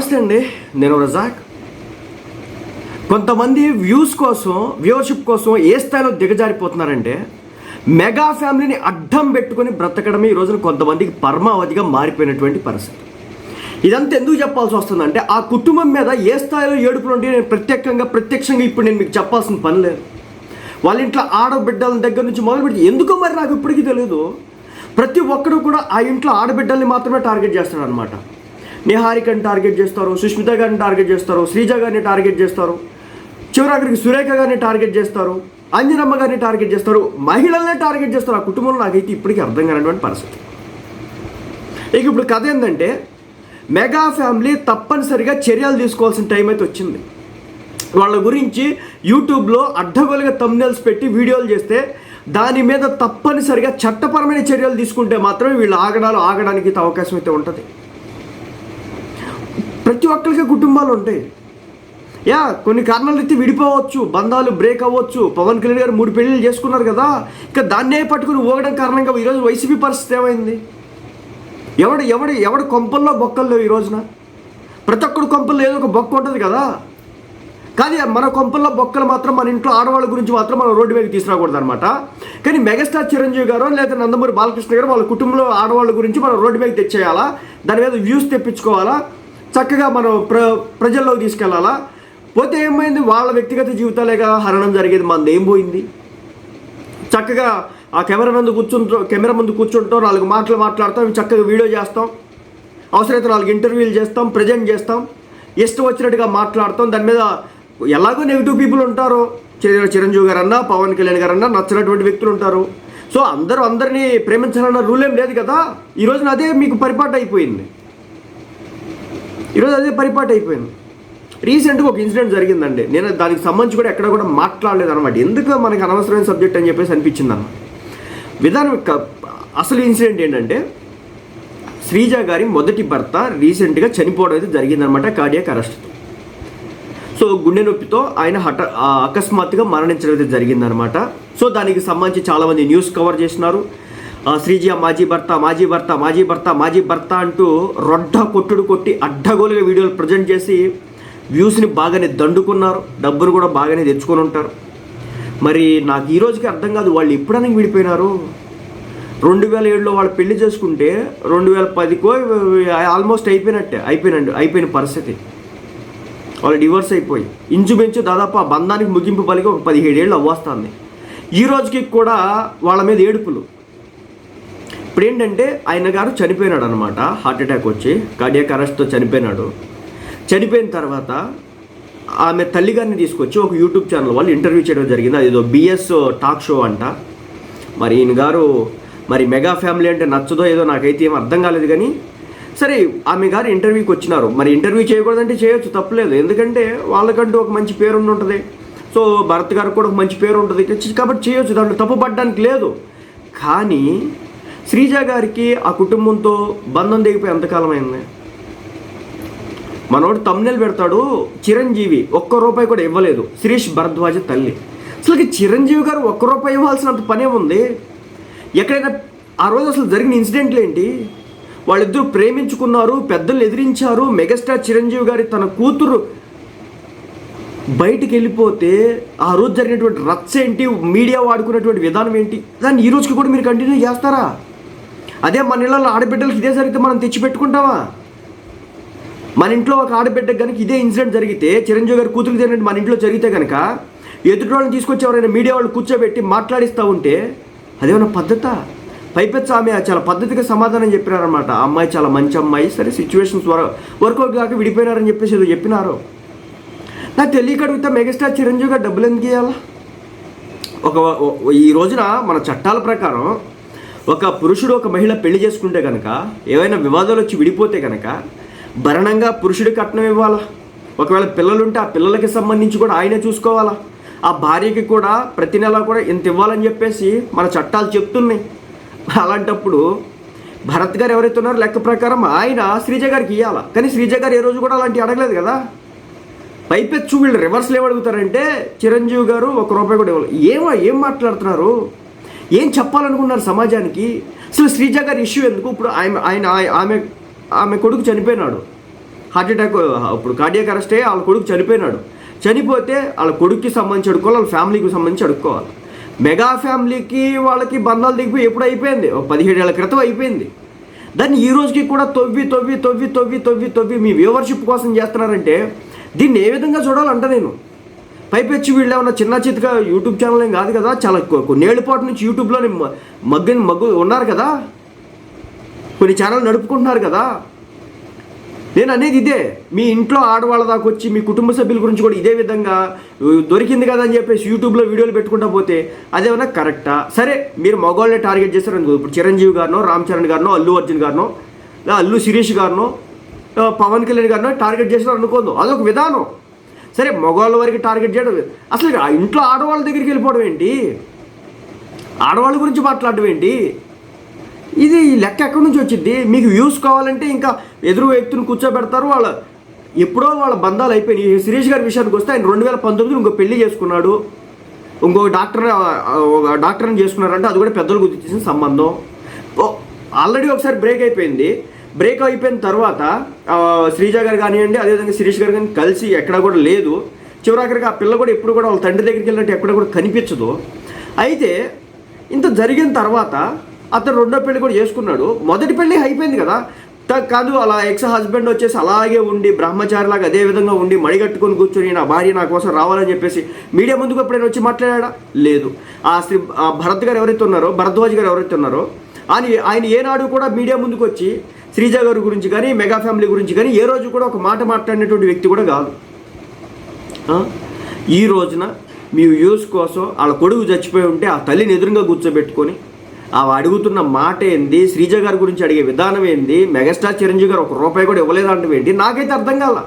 నమస్తే అండి నేను రజాక్. కొంతమంది వ్యూస్ కోసం వ్యూవర్షిప్ కోసం ఏ స్థాయిలో దిగజారిపోతున్నారంటే మెగా ఫ్యామిలీని అడ్డం పెట్టుకొని బ్రతకడమే ఈ రోజున కొంతమందికి పరమావధిగా మారిపోయినటువంటి పరిస్థితి. ఇదంతా ఎందుకు చెప్పాల్సి వస్తుందంటే ఆ కుటుంబం మీద ఏ స్థాయిలో ఏడుపులు ఉంటే నేను ప్రత్యేకంగా ప్రత్యక్షంగా ఇప్పుడు నేను మీకు చెప్పాల్సిన పని లేదు. వాళ్ళ ఇంట్లో ఆడబిడ్డల దగ్గర నుంచి మొదలుపెట్టి ఎందుకో మరి నాకు ఇప్పటికీ తెలియదు ప్రతి ఒక్కరు కూడా ఆ ఇంట్లో ఆడబిడ్డల్ని మాత్రమే టార్గెట్ చేస్తాడు అనమాట నిహారికని టార్గెట్ చేస్తారు సుష్మిత గారిని టార్గెట్ చేస్తారు శ్రీజ గారిని టార్గెట్ చేస్తారు చివరాఖరికి సురేఖ గారిని టార్గెట్ చేస్తారు అంజనమ్మ గారిని టార్గెట్ చేస్తారు మహిళల్ని టార్గెట్ చేస్తారు. ఆ కుటుంబంలో నాకైతే ఇప్పటికీ అర్థం కానటువంటి పరిస్థితి. ఇక ఇప్పుడు కథ ఏంటంటే మెగా ఫ్యామిలీ తప్పనిసరిగా చర్యలు తీసుకోవాల్సిన టైం అయితే వచ్చింది. వాళ్ళ గురించి యూట్యూబ్లో అడ్డగోలుగా తమ్నెల్స్ పెట్టి వీడియోలు చేస్తే దాని మీద తప్పనిసరిగా చట్టపరమైన చర్యలు తీసుకుంటే మాత్రమే వీళ్ళు ఆగడాలు ఆగడానికి అవకాశం అయితే ఉంటుంది. ప్రతి ఒక్కరికి కుటుంబాలు ఉంటాయి. యా కొన్ని కారణాలు అయితే విడిపోవచ్చు బంధాలు బ్రేక్ అవ్వచ్చు. పవన్ కళ్యాణ్ గారు మూడు పెళ్ళిళ్ళు చేసుకున్నారు కదా ఇక దాన్నే పట్టుకుని ఊగడం కారణంగా ఈరోజు వైసీపీ పరిస్థితి ఏమైంది? ఎవడు ఎవడు ఎవడు కొంపల్లో బొక్కలు లేవు ఈ రోజున? ప్రతి ఒక్కడు కొంపల్లో ఏదో ఒక బొక్క ఉంటుంది కదా. కానీ మన కొంపల్లో బొక్కలు మాత్రం మన ఇంట్లో ఆడవాళ్ళ గురించి మాత్రం మనం రోడ్డు మీదకి తీసుకురాకూడదు అనమాట కానీ మెగాస్టార్ చిరంజీవి గారు లేదా నందమూరి బాలకృష్ణ గారు వాళ్ళ కుటుంబంలో ఆడవాళ్ళ గురించి మనం రోడ్డు మీదకి తెచ్చేయాలా? దాని మీద వ్యూస్ తెప్పించుకోవాలా? చక్కగా మనం ప్ర ప్రజల్లోకి తీసుకెళ్ళాలా పోతే ఏమైంది? వాళ్ళ వ్యక్తిగత జీవితాలేగా హరణం జరిగేది మనది ఏం పోయింది? చక్కగా ఆ కెమెరా ముందు కూర్చుంటూ కెమెరా ముందు కూర్చుంటాం నాలుగు మాటలు మాట్లాడతాం చక్కగా వీడియో చేస్తాం అవసరమైతే నాలుగు ఇంటర్వ్యూలు చేస్తాం ప్రజెంట్ చేస్తాం ఇష్టం వచ్చినట్టుగా మాట్లాడతాం దాని మీద ఎలాగో నెగిటివ్ పీపుల్ ఉంటారు. చిరంజీవి గారు అన్నా పవన్ కళ్యాణ్ గారు అన్నా నచ్చినటువంటి వ్యక్తులు ఉంటారు. సో అందరూ అందరినీ ప్రేమించాలన్న రూల్ ఏం లేదు కదా? ఈ రోజున అదే మీకు పరిపాటు అయిపోయింది. ఈరోజు అదే పరిపాటు అయిపోయింది. రీసెంట్గా ఒక ఇన్సిడెంట్ జరిగిందండి. నేను దానికి సంబంధించి కూడా ఎక్కడ కూడా మాట్లాడలేదు అనమాట ఎందుకు మనకి అనవసరమైన సబ్జెక్ట్ అని చెప్పేసి అనిపించింది అన్న విధానం అసలు ఇన్సిడెంట్ ఏంటంటే శ్రీజ గారి మొదటి భర్త రీసెంట్గా చనిపోవడం అయితే జరిగిందనమాట కార్డియాక్ అరెస్ట్ సో గుండె నొప్పితో ఆయన హఠ అకస్మాత్తుగా మరణించడం అయితే జరిగిందనమాట సో దానికి సంబంధించి చాలామంది న్యూస్ కవర్ చేసినారు. శ్రీజీ మాజీ భర్త మాజీ భర్త మాజీ భర్త మాజీ భర్త అంటూ రొడ్డ కొట్టుడు కొట్టి అడ్డగోలుగా వీడియోలు ప్రజెంట్ చేసి వ్యూస్ని బాగానే దండుకున్నారు. డబ్బును కూడా బాగానే తెచ్చుకొని ఉంటారు. మరి నాకు ఈ రోజుకి అర్థం కాదు వాళ్ళు ఎప్పుడైనా విడిపోయినారు? రెండు వేల ఏడులో వాళ్ళు పెళ్ళి చేసుకుంటే రెండు వేల పదికో ఆల్మోస్ట్ అయిపోయినట్టే అయిపోయినండి అయిపోయిన పరిస్థితి. వాళ్ళు డివోర్స్ అయిపోయి ఇంచుమించు దాదాపు ఆ బంధానికి ముగింపు పలికి ఒక పదిహేడు ఏళ్ళు అవ్వస్తుంది. ఈ రోజుకి కూడా వాళ్ళ మీద ఏడుపులు. ఇప్పుడు ఏంటంటే ఆయన గారు చనిపోయినాడు అనమాట హార్ట్ అటాక్ వచ్చి కార్డియాక్ అరెస్ట్తో చనిపోయినాడు. చనిపోయిన తర్వాత ఆమె తల్లిగారిని తీసుకొచ్చి ఒక యూట్యూబ్ ఛానల్ వాళ్ళు ఇంటర్వ్యూ చేయడం జరిగింది. అది ఏదో బిఎస్ టాక్ షో అంట. మరి ఈయన గారు మరి మెగా ఫ్యామిలీ అంటే నచ్చదో ఏదో నాకైతే ఏం అర్థం కాలేదు కానీ సరే ఆమె గారు ఇంటర్వ్యూకి వచ్చినారు. మరి ఇంటర్వ్యూ చేయకూడదంటే చేయొచ్చు తప్పలేదు. ఎందుకంటే వాళ్ళకంటూ ఒక మంచి పేరు ఉంటుంది. సో భరత్ గారికి కూడా ఒక మంచి పేరు ఉంటుంది. కాబట్టి చేయొచ్చు దాంట్లో తప్పు పడ్డానికి లేదు. కానీ శ్రీజ గారికి ఆ కుటుంబంతో బంధం దిగిపోయి ఎంతకాలం అయింది మనోడు తమ్నెల్ పెడతాడు చిరంజీవి ఒక్క రూపాయి కూడా ఇవ్వలేదు శిరీష్ భరద్వాజ తల్లి. అసలు చిరంజీవి గారు ఒక్క రూపాయి ఇవ్వాల్సినంత పనే ఉంది ఎక్కడైనా ఆ రోజు అసలు జరిగిన ఇన్సిడెంట్లు ఏంటి? వాళ్ళిద్దరూ ప్రేమించుకున్నారు పెద్దలు ఎదిరించారు మెగాస్టార్ చిరంజీవి గారి తన కూతురు బయటికి వెళ్ళిపోతే ఆ రోజు జరిగినటువంటి రచ్చ ఏంటి? మీడియా వాడుకున్నటువంటి విధానం ఏంటి? దాన్ని ఈ రోజుకి కూడా మీరు కంటిన్యూ చేస్తారా? అదే మన ఇళ్ళలో ఆడబిడ్డలకి ఇదే జరిగితే మనం తెచ్చిపెట్టుకుంటామా? మన ఇంట్లో ఒక ఆడబిడ్డకి కనుక ఇదే ఇన్సిడెంట్ జరిగితే చిరంజీవి గారి కూతురికి జరిగినట్టు మన ఇంట్లో జరిగితే కనుక ఎదుటి వాళ్ళని తీసుకొచ్చి ఎవరైనా మీడియా వాళ్ళు కూర్చోబెట్టి మాట్లాడిస్తూ ఉంటే అదేమన్నా పద్ధత? పైపెచ్చ ఆమె చాలా పద్ధతిగా సమాధానం చెప్పినారనమాట ఆ అమ్మాయి చాలా మంచి అమ్మాయి. సరే సిచ్యువేషన్స్ వర్కౌట్ కాక విడిపోయినారని చెప్పేసి ఏదో చెప్పినారు. నాకు తెలియక అడిగితే మెగాస్టార్ చిరంజీవి గారు డబ్బులు ఎందుకు ఇవ్వాలా ఒక ఈ రోజున మన చట్టాల ప్రకారం ఒక పురుషుడు ఒక మహిళ పెళ్ళి చేసుకుంటే కనుక ఏవైనా వివాదాలు వచ్చి విడిపోతే కనుక భరణంగా పురుషుడి కట్నం ఇవ్వాలా? ఒకవేళ పిల్లలుంటే ఆ పిల్లలకి సంబంధించి కూడా ఆయనే చూసుకోవాలా? ఆ భార్యకి కూడా ప్రతి నెల కూడా ఇంత ఇవ్వాలని చెప్పేసి మన చట్టాలు చెప్తున్నాయి. అలాంటప్పుడు భరత్ గారు ఎవరైతే ఉన్నారో లెక్క ప్రకారం ఆయన శ్రీజ గారికి ఇవ్వాలా కానీ శ్రీజ గారు ఏ రోజు కూడా అలాంటివి అడగలేదు కదా? పైపెచ్చు వీళ్ళు రివర్స్లో ఏమడుగుతారంటే చిరంజీవి గారు ఒక రూపాయి కూడా ఇవ్వాలి ఏమో ఏం మాట్లాడుతున్నారు? ఏం చెప్పాలనుకున్నారు సమాజానికి? అసలు శ్రీజ గారి ఇష్యూ ఎందుకు? ఇప్పుడు ఆయన ఆయన ఆమె ఆమె కొడుకు చనిపోయినాడు. హార్ట్ అటాక్ ఇప్పుడు కార్డియాక్ అరెస్ట్ అయ్యి వాళ్ళ కొడుకు చనిపోయినాడు. చనిపోతే వాళ్ళ కొడుక్కి సంబంధించి అడుక్కోవాలి వాళ్ళ ఫ్యామిలీకి సంబంధించి అడుక్కోవాలి. మెగా ఫ్యామిలీకి వాళ్ళకి బంధాలు దిగిపోయి ఎప్పుడు అయిపోయింది? పదిహేడు ఏళ్ళ క్రితం అయిపోయింది. దాన్ని ఈ రోజుకి కూడా తొవ్వి తొవ్వి తొవ్వి తొవ్వి తొవ్వి తొవ్వి మీ వ్యూవర్షిప్ కోసం చేస్తున్నారంటే దీన్ని ఏ విధంగా చూడాలంట నేను? పైపెచ్చి వీళ్ళు ఏమన్నా చిన్న చితగా యూట్యూబ్ ఛానల్ ఏం కాదు కదా? చాలా కొ- పాటు నుంచి యూట్యూబ్లోని మగ్గని మగ్గు ఉన్నారు కదా? కొన్ని ఛానల్ నడుపుకుంటున్నారు కదా? నేను అనేది ఇదే. మీ ఇంట్లో ఆడవాళ్ళ దాకా వచ్చి మీ కుటుంబ సభ్యుల గురించి కూడా ఇదే విధంగా దొరికింది కదా అని చెప్పేసి యూట్యూబ్లో వీడియోలు పెట్టుకుంటా పోతే అదేమన్నా కరెక్టా సరే మీరు మగవాళ్ళే టార్గెట్ చేస్తారు ఇప్పుడు చిరంజీవి గారినో రామ్ చరణ్ గారినో అల్లు అర్జున్ గారినో అల్లు శిరీష్ గారినో పవన్ కళ్యాణ్ గారినో టార్గెట్ చేసినారు అనుకోదు అదొక విధానం. సరే మగవాళ్ళ వరకు టార్గెట్ చేయడం అసలు ఆ ఇంట్లో ఆడవాళ్ళ దగ్గరికి వెళ్ళిపోవడం ఏంటి? ఆడవాళ్ళ గురించి మాట్లాడడం ఏంటి? ఇది ఈ లెక్క ఎక్కడి నుంచి వచ్చింది? మీకు వ్యూస్ కావాలంటే ఇంకా ఎదురు వ్యక్తిని కూర్చోబెడతారు. వాళ్ళ ఎప్పుడో వాళ్ళ బంధాలు అయిపోయినాయి. శిరీష్ గారి విషయానికి వస్తే ఆయన రెండు వేల పంతొమ్మిదిలో ఇంకో పెళ్ళి చేసుకున్నాడు. ఇంకో డాక్టర్ ఒక డాక్టర్ని చేసుకున్నారంటే అది కూడా పెద్దలు గుర్తించిన సంబంధం. ఆల్రెడీ ఒకసారి బ్రేక్ అయిపోయింది. బ్రేక్ అయిపోయిన తర్వాత శ్రీజ గారు కానివ్వండి అదేవిధంగా శిరీష్ గారు కానీ కలిసి ఎక్కడ కూడా లేదు. చివరాఖరికి ఆ పిల్ల కూడా ఎప్పుడు కూడా వాళ్ళ తండ్రి దగ్గరికి వెళ్ళినట్టు ఎక్కడ కూడా కనిపించదు. అయితే ఇంత జరిగిన తర్వాత అతను రెండో పెళ్ళి కూడా చేసుకున్నాడు. మొదటి పెళ్ళి అయిపోయింది కదా. కాదు అలా ఎక్స్ హస్బెండ్ వచ్చేసి అలాగే ఉండి బ్రహ్మచారిలాగా అదే విధంగా ఉండి మడిగట్టుకొని కూర్చొని నా భార్య నా కోసం రావాలని చెప్పేసి మీడియా ముందుకు ఎప్పుడైనా వచ్చి మాట్లాడా లేదు. ఆ శ్రీ భరత్ గారు ఎవరైతే ఉన్నారో భరద్వాజ్ గారు ఎవరైతే ఉన్నారో ఆయన ఆయన ఏనాడు కూడా మీడియా ముందుకు వచ్చి శ్రీజ గారి గురించి కానీ మెగా ఫ్యామిలీ గురించి కానీ ఏ రోజు కూడా ఒక మాట మాట్లాడినటువంటి వ్యక్తి కూడా కాదు. ఈ రోజున మీ వ్యూస్ కోసం వాళ్ళ కొడుకు చచ్చిపోయి ఉంటే ఆ తల్లిని ఎదురుగా కూర్చోబెట్టుకొని ఆ అడుగుతున్న మాట ఏంది శ్రీజ గారి గురించి అడిగే విధానం ఏంది మెగాస్టార్ చిరంజీవి గారు ఒక రూపాయి కూడా ఇవ్వలేదంటే ఏంటి నాకైతే అర్థం కాల.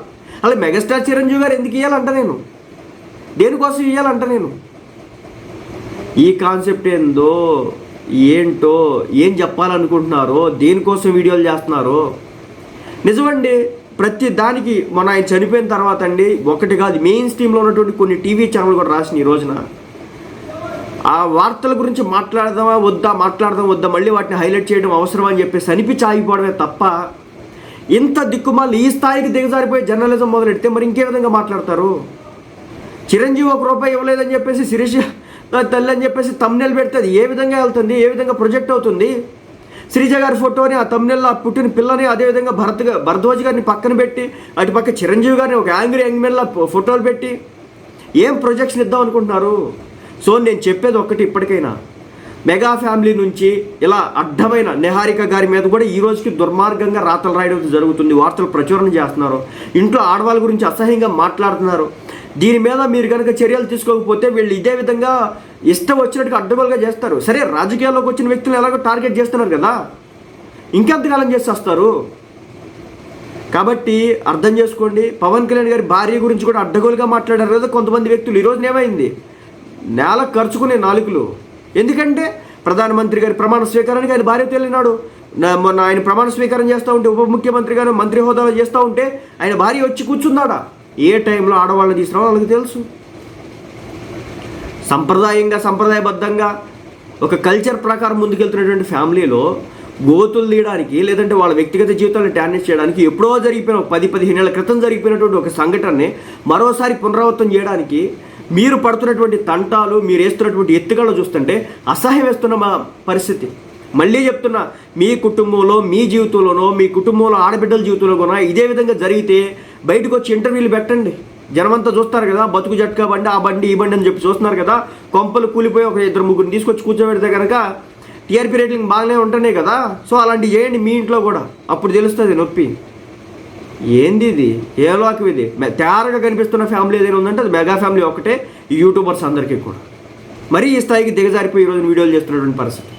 అలా మెగాస్టార్ చిరంజీవి గారు ఎందుకు ఇవ్వాలంట నేను? దేనికోసం ఇవ్వాలంట నేను? ఈ కాన్సెప్ట్ ఏందో ఏంటో ఏం చెప్పాలనుకుంటున్నారో దేనికోసం వీడియోలు చేస్తున్నారో. నిజమండి ప్రతి దానికి మన ఆయన చనిపోయిన తర్వాత అండి ఒకటి కాదు మెయిన్ స్ట్రీమ్లో ఉన్నటువంటి కొన్ని టీవీ ఛానల్ కూడా రాసిన ఈ రోజున. ఆ వార్తల గురించి మాట్లాడదామా వద్దా మాట్లాడదాం వద్దా మళ్ళీ వాటిని హైలైట్ చేయడం అవసరం అని చెప్పేసి అనిపించి ఆగిపోవడమే తప్ప ఇంత దిక్కుమాలు ఈ స్థాయికి దిగజారిపోయి జర్నలిజం మొదలెడితే మరి ఇంకే విధంగా మాట్లాడతారు? చిరంజీవి ఒక రూపాయి ఇవ్వలేదని చెప్పేసి శిరీష్ తల్లి అని చెప్పేసి తమ్నెల్ పెడితే అది ఏ విధంగా వెళ్తుంది ఏ విధంగా ప్రొజెక్ట్ అవుతుంది? శ్రీజ గారి ఫోటోని ఆ తమ్నెల్లో ఆ పుట్టిన పిల్లని అదేవిధంగా భరత్ భరద్వాజ్ గారిని పక్కన పెట్టి అటు పక్క చిరంజీవి గారిని ఒక యాంగ్రీ యాంగ్మెన్లా ఫోటోలు పెట్టి ఏం ప్రొజెక్షన్ ఇద్దాం అనుకుంటున్నారు? సో నేను చెప్పేది ఒక్కటి ఇప్పటికైనా. మెగా ఫ్యామిలీ నుంచి ఇలా అడ్డమైన నిహారిక గారి మీద కూడా ఈ రోజుకి దుర్మార్గంగా రాతలు రాయడం జరుగుతుంది వార్తలు ప్రచురణ చేస్తున్నారు. ఇంట్లో ఆడవాళ్ళ గురించి అసహ్యంగా మాట్లాడుతున్నారు. దీని మీద మీరు కనుక చర్యలు తీసుకోకపోతే వీళ్ళు ఇదే విధంగా ఇష్టం వచ్చినట్టుగా అడ్డగోలుగా చేస్తారు. సరే రాజకీయాల్లోకి వచ్చిన వ్యక్తులు ఎలాగో టార్గెట్ చేస్తున్నారు కదా. ఇంకెంతకాలం చేసేస్తారు? కాబట్టి అర్థం చేసుకోండి. పవన్ కళ్యాణ్ గారి భార్య గురించి కూడా అడ్డగోలుగా మాట్లాడారు కదా కొంతమంది వ్యక్తులు. ఈరోజు ఏమైంది? నేల ఖర్చుకునే నాలుగులు ఎందుకంటే ప్రధానమంత్రి గారి ప్రమాణ స్వీకారానికి ఆయన భార్యతో వెళ్ళినాడు నా- మొన్న ఆయన ప్రమాణ స్వీకారం చేస్తూ ఉంటే ఉప ముఖ్యమంత్రి గారు మంత్రి హోదాలో చేస్తూ ఉంటే ఆయన భార్య వచ్చి కూర్చున్నాడా ఏ టైంలో ఆడవాళ్ళని తీసుకురావో వాళ్ళకి తెలుసు. సంప్రదాయంగా సంప్రదాయబద్ధంగా ఒక కల్చర్ ప్రకారం ముందుకెళ్తున్నటువంటి ఫ్యామిలీలో గోతులు తీయడానికి లేదంటే వాళ్ళ వ్యక్తిగత జీవితాన్ని డామేజ్ చేయడానికి ఎప్పుడో జరిగిపోయిన పది పదిహేను ఏళ్ళ క్రితం జరిగిపోయినటువంటి ఒక సంఘటనని మరోసారి పునరావృతం చేయడానికి మీరు పడుతున్నటువంటి తంటాలు మీరు వేస్తున్నటువంటి ఎత్తుగడలు చూస్తుంటే అసహ్యం వేస్తున్న మా పరిస్థితి. మళ్ళీ చెప్తున్నా మీ కుటుంబంలో మీ జీవితంలోనో మీ కుటుంబంలో ఆడబిడ్డల జీవితంలో కూడా ఇదే విధంగా జరిగితే బయటకు వచ్చి ఇంటర్వ్యూలు పెట్టండి. జనమంతా చూస్తారు కదా బతుకు జట్కా బండి ఆ బండి ఈ బండి అని చెప్పి చూస్తున్నారు కదా కొంపలు కూలిపోయి ఒక ఇద్దరు ముగ్గురు తీసుకొచ్చి కూర్చోబెడితే కనుక టీఆర్పీ రేటింగ్ బాగానే ఉంటున్నాయి కదా. సో అలాంటివి చేయండి మీ ఇంట్లో కూడా. అప్పుడు తెలుస్తుంది నొప్పి. ఏంది ఇది? ఏ లోకం ఇది? తేరగా కనిపిస్తున్న ఫ్యామిలీ ఏదైనా ఉందంటే అది మెగా ఫ్యామిలీ ఒకటే ఈ యూట్యూబర్స్ అందరికీ కూడా. మరీ ఈ స్థాయికి దిగజారిపోయి ఈరోజు వీడియోలు చేస్తున్నటువంటి పరిస్థితి.